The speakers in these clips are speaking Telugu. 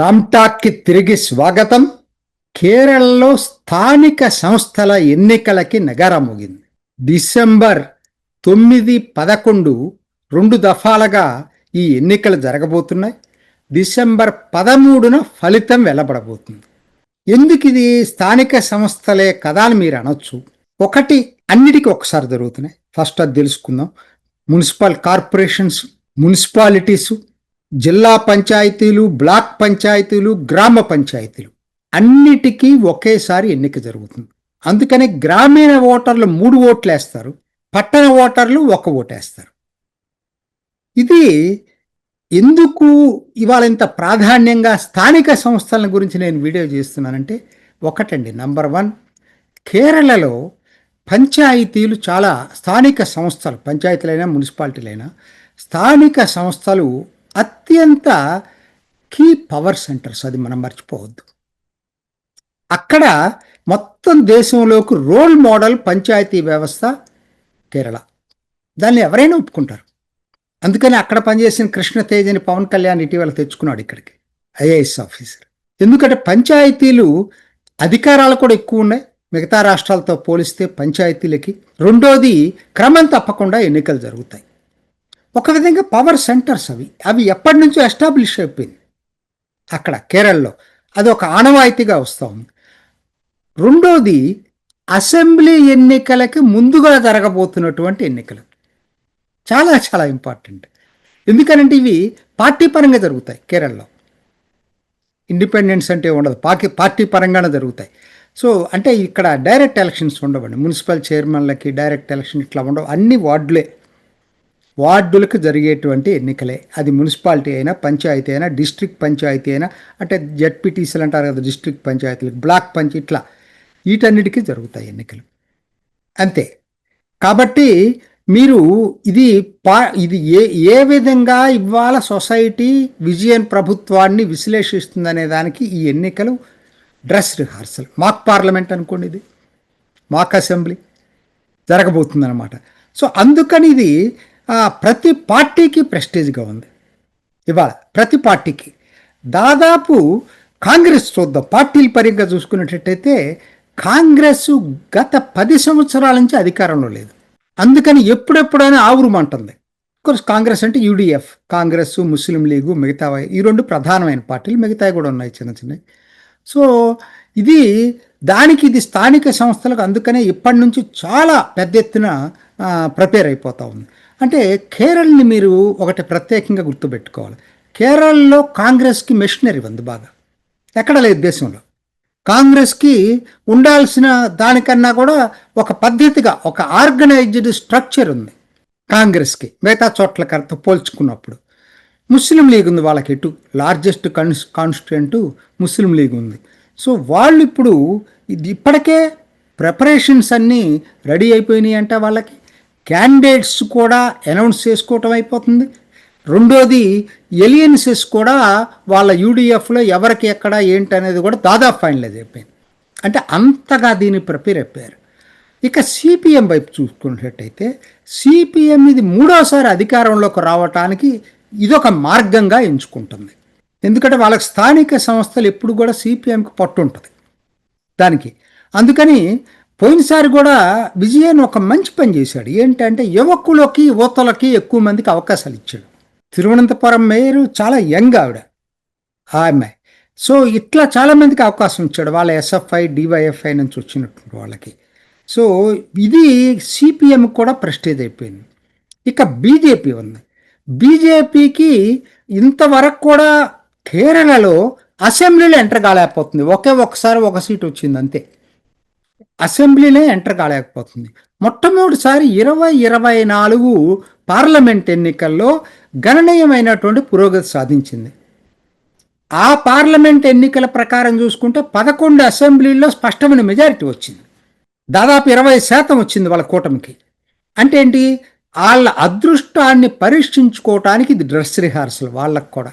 రామ్టాక్కి తిరిగి స్వాగతం. కేరళలో స్థానిక సంస్థల ఎన్నికలకి నగరమోగింది. డిసెంబర్ తొమ్మిది పదకొండు రెండు దఫాలుగా ఈ ఎన్నికలు జరగబోతున్నాయి. డిసెంబర్ పదమూడున ఫలితం వెల్లబడబోతుంది ఎందుకు ఇది? స్థానిక సంస్థలే కదా అని మీరు అనొచ్చు. ఒకటి అన్నిటికీ ఒకసారి జరుగుతున్నాయి. ఫస్ట్ అది తెలుసుకుందాం. మున్సిపల్ కార్పొరేషన్స్ మున్సిపాలిటీసు జిల్లా పంచాయతీలు బ్లాక్ పంచాయతీలు గ్రామ పంచాయతీలు అన్నిటికీ ఒకేసారి ఎన్నిక జరుగుతుంది. అందుకని గ్రామీణ ఓటర్లు మూడు ఓట్లు వేస్తారు పట్టణ ఓటర్లు ఒక ఓటు వేస్తారు ఇది ఎందుకు ఇవాళ ఇంత ప్రాధాన్యంగా స్థానిక సంస్థల గురించి నేను వీడియో చేస్తున్నానంటే ఒకటండి నంబర్ వన్ కేరళలో పంచాయతీలు చాలా స్థానిక సంస్థలు పంచాయతీలైనా మున్సిపాలిటీలైనా స్థానిక సంస్థలు అత్యంత కీ పవర్ సెంటర్స్ అది మనం మర్చిపోవద్దు. అక్కడ మొత్తం దేశంలోకి రోల్ మోడల్ పంచాయతీ వ్యవస్థ కేరళ. దాన్ని ఎవరైనా ఒప్పుకుంటారు. అందుకని అక్కడ పనిచేసిన కృష్ణ తేజని పవన్ కళ్యాణ్ ఇటీవల తెచ్చుకున్నాడు ఇక్కడికి ఐఏఎస్ ఆఫీసర్. ఎందుకంటే పంచాయతీలు అధికారాలు కూడా ఎక్కువ ఉన్నాయి. మిగతా రాష్ట్రాలతో పోలిస్తే పంచాయతీలకి. రెండోది క్రమం తప్పకుండా ఎన్నికలు జరుగుతాయి. ఒక విధంగా పవర్ సెంటర్స్ అవి. అవి ఎప్పటి నుంచో ఎస్టాబ్లిష్ అయిపోయింది. అక్కడ కేరళలో. అది ఒక ఆనవాయితీగా వస్తూ ఉంది. రెండోది అసెంబ్లీ ఎన్నికలకి ముందుగా జరగబోతున్నటువంటి ఎన్నికలు. చాలా చాలా ఇంపార్టెంట్ ఎందుకనంటే ఇవి పార్టీ పరంగా జరుగుతాయి కేరళలో. ఇండిపెండెన్స్ అంటే ఉండదు. పార్టీ పార్టీ పరంగానే జరుగుతాయి. సో అంటే ఇక్కడ డైరెక్ట్ ఎలక్షన్స్ ఉండవండి. మున్సిపల్ చైర్మన్లకి డైరెక్ట్ ఎలక్షన్ ఇట్లా ఉండవు. అన్ని వార్డులే. వార్డులకు జరిగేటువంటి ఎన్నికలే. అది మున్సిపాలిటీ అయినా పంచాయతీ అయినా డిస్ట్రిక్ట్ పంచాయతీ అయినా అంటే జడ్పీటీసీలు అంటారు కదా డిస్ట్రిక్ట్ పంచాయతీలు బ్లాక్ పంచ్ ఇట్లా. వీటన్నిటికీ జరుగుతాయి ఎన్నికలు. అంతే. కాబట్టి మీరు ఇది పా ఇది ఏ ఏ విధంగా ఇవాళ సొసైటీ విజయన్ ప్రభుత్వాన్ని విశ్లేషిస్తుందనే దానికి ఈ ఎన్నికలు డ్రెస్ రిహార్సల్. మాక్ పార్లమెంట్ అనుకోండి ఇది. మాక్ అసెంబ్లీ. జరగబోతుందన్నమాట. సో అందుకని ఇది ప్రతి పార్టీకి ప్రెస్టేజ్గా ఉంది. ఇవాళ ప్రతి పార్టీకి. దాదాపు కాంగ్రెస్ చూద్దాం పార్టీల పరంగా చూసుకున్నట్టయితే కాంగ్రెస్ గత పది సంవత్సరాల నుంచి అధికారంలో లేదు. అందుకని ఎప్పుడెప్పుడైనా ఆవురుమంటుంది కోర్స్ కాంగ్రెస్ అంటే యూడిఎఫ్ కాంగ్రెస్ ముస్లిం లీగు మిగతా ఈ రెండు ప్రధానమైన పార్టీలు మిగతావి కూడా ఉన్నాయి చిన్న చిన్నవి. సో ఇది దానికి ఇది స్థానిక సంస్థలకు అందుకనే ఇప్పటి నుంచి చాలా పెద్ద ఎత్తున ప్రిపేర్ అయిపోతూ ఉంది. అంటే కేరళని మీరు ఒకటి ప్రత్యేకంగా గుర్తుపెట్టుకోవాలి. కేరళలో కాంగ్రెస్కి మెషినరీ ఉంది బాగా. ఎక్కడ లేదు దేశంలో. కాంగ్రెస్కి ఉండాల్సిన దానికన్నా కూడా ఒక పద్ధతిగా ఒక ఆర్గనైజ్డ్ స్ట్రక్చర్ ఉంది కాంగ్రెస్కి. మిగతా చోట్ల కరెక్ట్ పోల్చుకున్నప్పుడు. ముస్లిం లీగ్ ఉంది వాళ్ళకి ఎటు. Largest cons constituent Muslim league ఉంది. సో వాళ్ళు ఇప్పుడు ఇది ఇప్పటికే ప్రిపరేషన్స్ అన్నీ రెడీ అయిపోయినాయి అంటే వాళ్ళకి. క్యాండిడేట్స్ కూడా అనౌన్స్ చేసుకోవటం అయిపోతుంది. రెండోది ఎలియన్సెస్ కూడా వాళ్ళ యూడిఎఫ్లో ఎవరికి ఎక్కడ ఏంటి అనేది కూడా దాదాపు ఫైనలైజ్ అయిపోయింది. అంటే అంతగా దీన్ని ప్రిపేర్ అయిపోయారు. ఇక సిపిఎం వైపు చూసుకున్నట్టయితే సిపిఎం ఇది మూడోసారి అధికారంలోకి రావటానికి ఇదొక మార్గంగా ఎంచుకుంటుంది. ఎందుకంటే వాళ్ళకి స్థానిక సంస్థలు ఎప్పుడు కూడా సిపిఎంకి పట్టు ఉంటుంది దానికి. అందుకని పోయినసారి కూడా విజయన్ ఒక మంచి పని చేశాడు. ఏంటంటే యువకులకి యువతలకి ఎక్కువ మందికి అవకాశాలు ఇచ్చాడు. తిరువనంతపురం మేయర్ చాలా యంగ్ ఆవిడ. ఆమె. సో ఇట్లా చాలా మందికి అవకాశం ఇచ్చాడు. వాళ్ళ ఎస్ఎఫ్ఐ డివైఎఫ్ఐ నుంచి వచ్చినటువంటి వాళ్ళకి. సో ఇది సిపిఎం కూడా ప్రెస్టేజ్ అయిపోయింది. ఇక బీజేపీ ఉంది. బీజేపీకి ఇంతవరకు కూడా కేరళలో అసెంబ్లీలో ఎంటర్ కాలేకపోతుంది. ఒకే ఒక్కసారి ఒక సీట్ వచ్చింది అంతే. అసెంబ్లీనే ఎంటర్ కాలేకపోతుంది. మొట్టమొదటిసారి ఇరవై ఇరవై నాలుగు పార్లమెంట్ ఎన్నికల్లో గణనీయమైనటువంటి పురోగతి సాధించింది. ఆ పార్లమెంట్ ఎన్నికల ప్రకారం చూసుకుంటే పదకొండు అసెంబ్లీల్లో స్పష్టమైన మెజారిటీ వచ్చింది. దాదాపు ఇరవై శాతం వచ్చింది వాళ్ళ కూటమికి. అంటే ఏంటి? వాళ్ళ అదృష్టాన్ని పరీక్షించుకోవటానికి ఇది డ్రెస్ రిహార్సల్ వాళ్ళకు కూడా.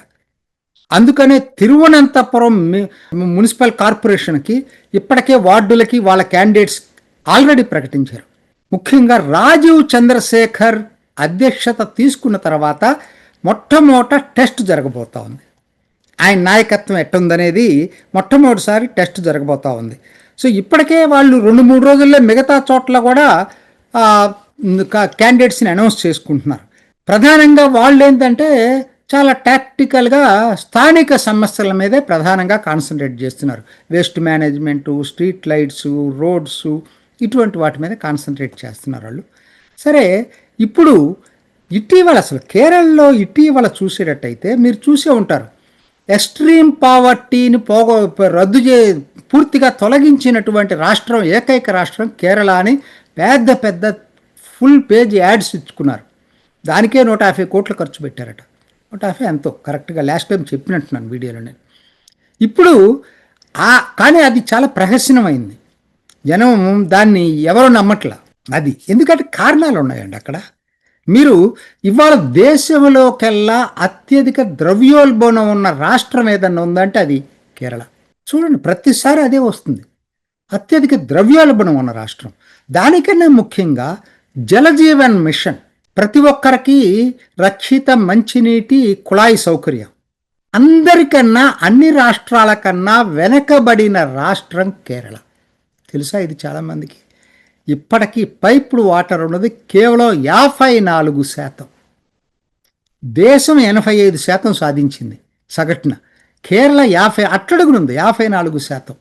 అందుకనే తిరువనంతపురం మున్సిపల్ కార్పొరేషన్కి ఇప్పటికే వార్డులకి వాళ్ళ క్యాండిడేట్స్ ఆల్రెడీ ప్రకటించారు. ముఖ్యంగా రాజీవ్ చంద్రశేఖర్ అధ్యక్షత తీసుకున్న తర్వాత మొట్టమొదట టెస్ట్ జరగబోతా ఉంది. ఆయన నాయకత్వం ఎట్టుందనేది మొట్టమొదటిసారి టెస్ట్ జరగబోతా ఉంది. సో ఇప్పటికే వాళ్ళు రెండు మూడు రోజుల్లో మిగతా చోట్ల కూడా క్యాండిడేట్స్ని అనౌన్స్ చేసుకుంటున్నారు. ప్రధానంగా వాళ్ళు ఏంటంటే చాలా టాక్టికల్గా స్థానిక సమస్యల మీదే ప్రధానంగా కాన్సన్ట్రేట్ చేస్తున్నారు. Waste management street lights roads ఇటువంటి వాటి మీద కాన్సన్ట్రేట్ చేస్తున్నారు వాళ్ళు. సరే ఇప్పుడు ఇటీవల అసలు కేరళలో ఇటీవల చూసేటట్టయితే మీరు చూసే ఉంటారు. ఎక్స్ట్రీమ్ పావర్టీని పోగ రద్దు చే పూర్తిగా తొలగించినటువంటి రాష్ట్రం ఏకైక రాష్ట్రం కేరళ అని పెద్ద పెద్ద ఫుల్ పేజ్ యాడ్స్ ఇచ్చుకున్నారు. దానికే నూట యాభై కోట్లు ఖర్చు పెట్టారట. బట్ యాభై ఎంతో కరెక్ట్గా లాస్ట్ టైం చెప్పినట్టున్నాను వీడియోలో నేను ఇప్పుడు ఆ కానీ అది చాలా ప్రహసనమైంది. జనం దాన్ని ఎవరు నమ్మట్లా. అది ఎందుకంటే కారణాలు ఉన్నాయండి అక్కడ. మీరు ఇవాళ దేశంలోకెల్లా అత్యధిక ద్రవ్యోల్బణం ఉన్న రాష్ట్రం ఏదన్నా ఉందంటే అది కేరళ. చూడండి ప్రతిసారి అదే వస్తుంది. అత్యధిక ద్రవ్యోల్బణం ఉన్న రాష్ట్రం. దానికన్నా ముఖ్యంగా జలజీవన్ మిషన్. ప్రతి ఒక్కరికి రక్షిత మంచినీటి కుళాయి సౌకర్యం. అందరికన్నా అన్ని రాష్ట్రాల కన్నా వెనకబడిన రాష్ట్రం కేరళ. తెలుసా ఇది చాలామందికి? ఇప్పటికీ పైప్డ్ వాటర్ ఉన్నది కేవలం యాభై నాలుగు శాతం. దేశం ఎనభై ఐదు శాతం సాధించింది సగటున. కేరళ యాభై అట్టడుగునుంది యాభై నాలుగు శాతం.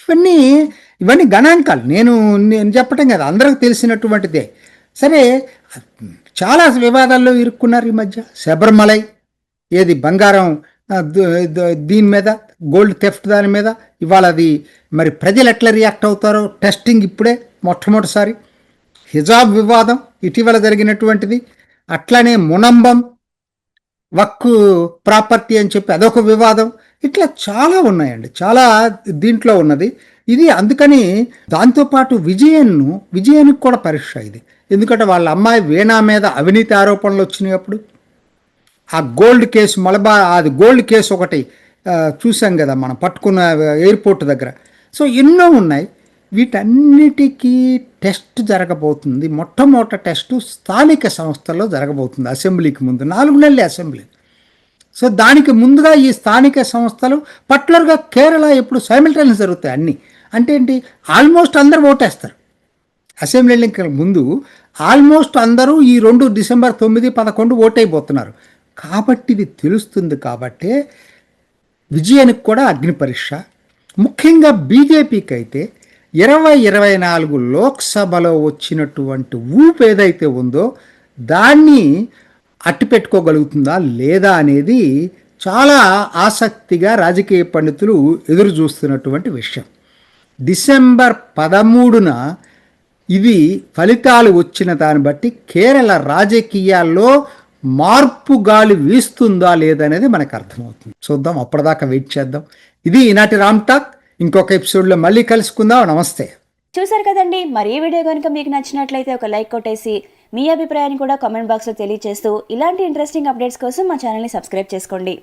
ఇవన్నీ ఇవన్నీ గణాంకాలు. నేను నేను చెప్పటం కదా అందరికి తెలిసినటువంటిదే. సరే చాలా వివాదాల్లో ఇరుక్కున్నారు ఈ మధ్య. శబరిమలై ఏది బంగారం దీని మీద గోల్డ్ థెఫ్ట్ దాని మీద ఇవాళ అది మరి ప్రజలు ఎట్లా రియాక్ట్ అవుతారో టెస్టింగ్ ఇప్పుడే మొట్టమొదటిసారి. హిజాబ్ వివాదం ఇటీవల జరిగినటువంటిది. అట్లనే మునంబం వక్కు ప్రాపర్టీ అని చెప్పి అదొక వివాదం. ఇట్లా చాలా ఉన్నాయండి. చాలా దీంట్లో ఉన్నది. ఇది అందుకని దాంతోపాటు విజయన్ను విజయానికి కూడా పరీక్ష ఇది. ఎందుకంటే వాళ్ళ అమ్మాయి వీణా మీద అవినీతి ఆరోపణలు వచ్చినప్పుడు ఆ గోల్డ్ కేసు మలబా అది గోల్డ్ కేసు ఒకటి చూసాం కదా మనం పట్టుకున్న ఎయిర్పోర్ట్ దగ్గర. సో ఎన్నో ఉన్నాయి. వీటన్నిటికీ టెస్ట్ జరగబోతుంది. మొట్టమొదటి టెస్ట్ స్థానిక సంస్థల్లో జరగబోతుంది అసెంబ్లీకి ముందు. నాలుగు నెలలే అసెంబ్లీ. సో దానికి ముందుగా ఈ స్థానిక సంస్థలు పర్టికులర్గా కేరళ ఎప్పుడు సైమిల్టైన్స్ జరుగుతాయి అన్నీ. అంటే ఏంటి? ఆల్మోస్ట్ అందరు ఓటేస్తారు. అసెంబ్లీ ఎన్నికల ముందు ఆల్మోస్ట్ అందరూ ఈ రెండు డిసెంబర్ తొమ్మిది పదకొండు ఓటైపోతున్నారు. కాబట్టి ఇది తెలుస్తుంది కాబట్టే విజయానికి కూడా అగ్ని పరీక్ష. ముఖ్యంగా బీజేపీకి అయితే ఇరవై ఇరవై నాలుగు లోక్సభలో వచ్చినటువంటి ఊపు ఏదైతే ఉందో దాన్ని అట్టిపెట్టుకోగలుగుతుందా లేదా అనేది చాలా ఆసక్తిగా రాజకీయ పండితులు ఎదురు చూస్తున్నటువంటి విషయం. డిసెంబర్ పదమూడున ఇది ఫలితాలు వచ్చిన దాన్ని బట్టి కేరళ రాజకీయాల్లో మార్పు గాలి వీస్తుందా లేదనేది మనకు అర్థమవుతుంది. చూద్దాం అప్పటిదాకా వెయిట్ చేద్దాం. ఇది ఈనాటి రామ్ టాక్. ఇంకొక ఎపిసోడ్లో మళ్ళీ కలుసుకుందాం. నమస్తే. చూసారు కదండి మరి ఈ వీడియో కనుక మీకు నచ్చినట్లయితే ఒక లైక్ కొట్టేసి మీ అభిప్రాయాన్ని కూడా కామెంట్ బాక్స్లో తెలియజేస్తూ ఇలాంటి ఇంట్రెస్టింగ్ అప్డేట్స్ కోసం మా ఛానల్ని సబ్స్క్రైబ్ చేసుకోండి.